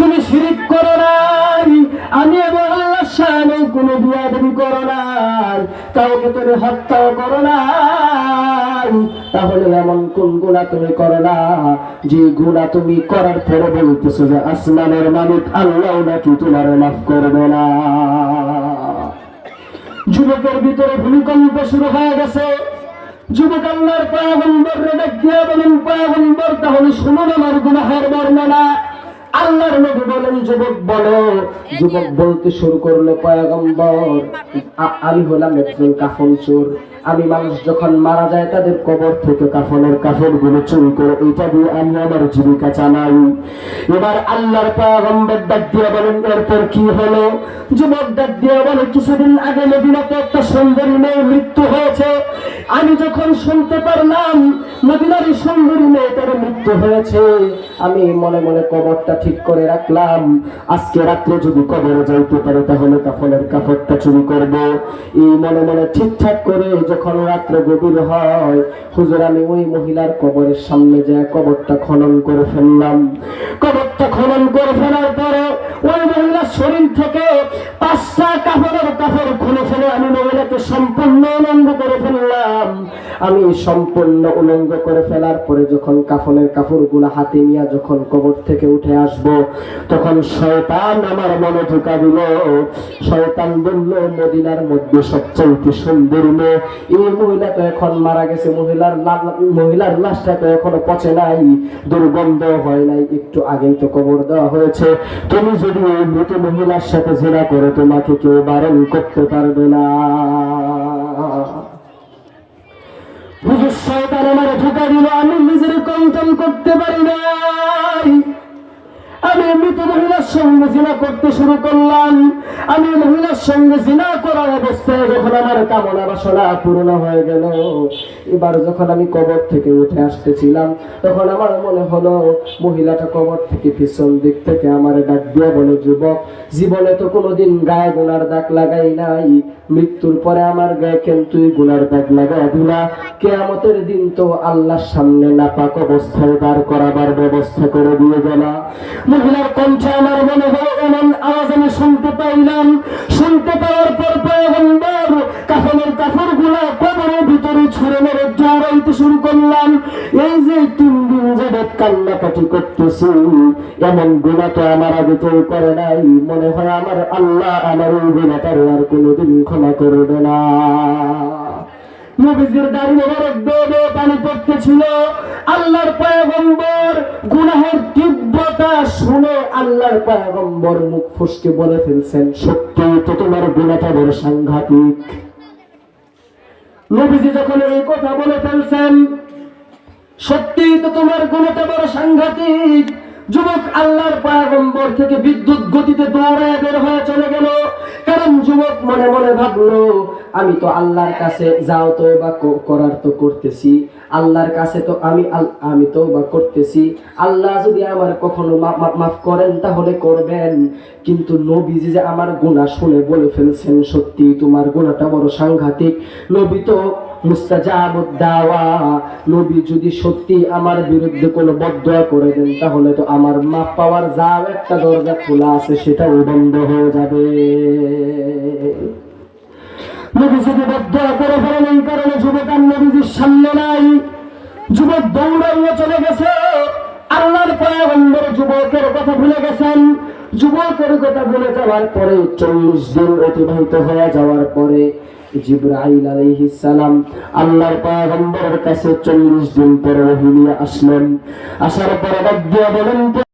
তুমি শিরিক করো নাই। আমি এবং আল্লাহ সামনে কোনো বিয়াদবি করো নাই। কাউকে তুমি হত্যাও করো নাই। তাহলে এমন কোন গুণা তুমি করো না। যে গুণা তুমি করার পরে বলতেছো যে আসমানের মালিক আল্লাহ নাকি তোমার মাফ করবে না। যুবকের ভিতরে ভূমিকম্প শুরু হয়ে গেছে। যুবক আল্লাহর পয়গম্বর ডাক দিয়ে বলেন পয়গম্বর তাহলে শুনুন আমার গুনাহের বর্ণনা। আল্লাহর নবী বলেন যুবক বলো যুবক বলতে শুরু করল পয়গম্বর আমি হলাম একজন কাফন চোর। আমি মানুষ যখন মারা যায় তাদের কবর থেকে কাফনের কাফনগুলো চুরি করে এটা দিয়ে আমি আমার জীবিকা চালাই। এবার আল্লাহর পয়গম্বর ডাক দিয়ে বলেন এরপর কি হলো? যুবক ডাক দিয়ে বলে কিছুদিন আগে মদিনাতে একটা সুন্দরী মেয়ের মৃত্যু হয়েছে। আমি যখন শুনতে পারলাম মদিনার সুন্দরী মেয়েটার মৃত্যু হয়েছে আমি মনে মনে কবরটা ঠিক করে রাখলাম। আজকে রাত্রে যদি কবরে যাইতে পারে, তাহলে কাফনের কাপড়টা চুরি করব। এই মনে মনে ঠিকঠাক করে যখন রাত্রে গভীর হয়, হুজুর, আমি ওই মহিলার কবরের সামনে যায় কবরটা খনন করে ফেললাম। কবরটা খনন করে ফেলার পরে ওই মহিলার শরীর থেকে পাঁচটা কাপড়ের কাপড় খুলে ফেলে আমি মহিলাকে সম্পূর্ণ উলঙ্গ করে ফেললাম। আমি সম্পূর্ণ উলঙ্গ করে ফেলার পরে যখন কাফনের কাপড়গুলো হাতে নিয়ে যখন কবর থেকে উঠে আসব, তখন শয়তান আমার মনে ঢুকা দিল। শয়তান বলল, মদিনার মধ্যে সবচেয়ে সুন্দর মেয়ে। এই মহিলা তো এখন মারা গেছে। মহিলার মহিলার লাশটা তো এখনও পচে নাই, দুর্গন্ধ হয় নাই। একটু আগেই তো কবর দেওয়া হয়েছে। তুমি যদি এই মৃত মহিলার সাথে জেরা করে, তোমাকে কেউ বারণ করতে পারবে না। আমি কন্ট্রোল করতে পারি নাই। আমি মৃত মহিলার সঙ্গে জিনা করতে শুরু করলাম। আমি মহিলার সঙ্গে জিনা করার অবস্থায় যখন আমার কামনা বাসনা পূর্ণ হয়ে গেল, এবার যখন আমি কবর থেকে উঠে আসতেছিলাম, তখন আমার মনে হলো, মহিলাটা কবর থেকে পিছন দিক থেকে আমার ডাক দিয়ে বলে, যুবক, জীবনে তো কোনোদিন গায়ে গোনার দাগ লাগাই নাই। মৃত্যুর পরে আমার গায়ে কিন্তু গুনার দাগ লাগাই দিলা? কেয়ামতের দিন তো আল্লাহর সামনে নাপাক অবস্থায় দাঁড় করাবার ব্যবস্থা করে দিয়ে গেলা। মহিলার কণ্ঠে আমার মনে হয় এমন আওয়াজ আমি শুনতে পাইলাম। শুনতে পাওয়ার পর পয়গম্বর কাফনের কাপড়গুলা কবরের ভিতরে ছুড়ে মেরে দৌড়াইতে শুরু করলাম এই যে তিন দিন যাবৎ কান্নাকাটি করতেছি, এমন গুণা তো আমার আগে কেউ করে নাই। মনে হয় আমার আল্লাহ আমার এই গুণাটার আর কোনোদিন ক্ষমা করবে না। নবীজির দাড়ি মোবারক পানি পড়তেছিল। আল্লাহর পয়গম্বর গুনাহের তীব্রতা শুনে আল্লাহর পয়গম্বর মুখ ফুসকে বলে ফেলছেন, সত্যি তো তোমার গুনাটা বড় সাংঘাতিক। নবীজি যখন এই কথা বলে ফেলছেন, সত্যি তো তোমার গুণটা বড় সাংঘাতিক। যুবক আল্লাহর পয়গম্বর থেকে বিদ্যুৎ গতিতে দৌড়ে বের হয়ে চলে গেল। কারণ যুবক মনে মনে ভাবলো আমি তো আল্লাহর কাছে যাও তো বা করার তো করতেছি। আল্লাহর কাছে তো আমি আমি তো বা করতেছি। আল্লাহ যদি আমার কখনো মাফ করেন তাহলে করবেন। কিন্তু নবীজি যে আমার গুণা শুনে বলে ফেলছেন, সত্যি তোমার গুণাটা বড় সাংঘাতিক। নবী তো মুস্তাজাবুদ দাওয়া। নবী যদি সত্যি আমার বিরুদ্ধে কোনো বদয়া করে দেন, তাহলে তো আমার মাপ পাওয়ার যাও একটা দরজা খোলা আছে, সেটাও বন্ধ হয়ে যাবে। নবী যদি বদয়া করে ফেলেন এই কারণে যুবক আর নবীজির সামনে নাই। যুবক দৌড়াইয়ে চলে গেছে। আল্লাহর পয়গম্বর যুবকের কথা ভুলে গেছেন। যুবকের কথা ভুলে যাওয়ার পরে চল্লিশ দিন অতিবাহিত হয়ে যাওয়ার পরে জিব্রাইল আলাইহিস আল্লাহর পয়গম্বরের কাছে চল্লিশ দিন পরে ওহী আসলেন। আসার পরে বলেন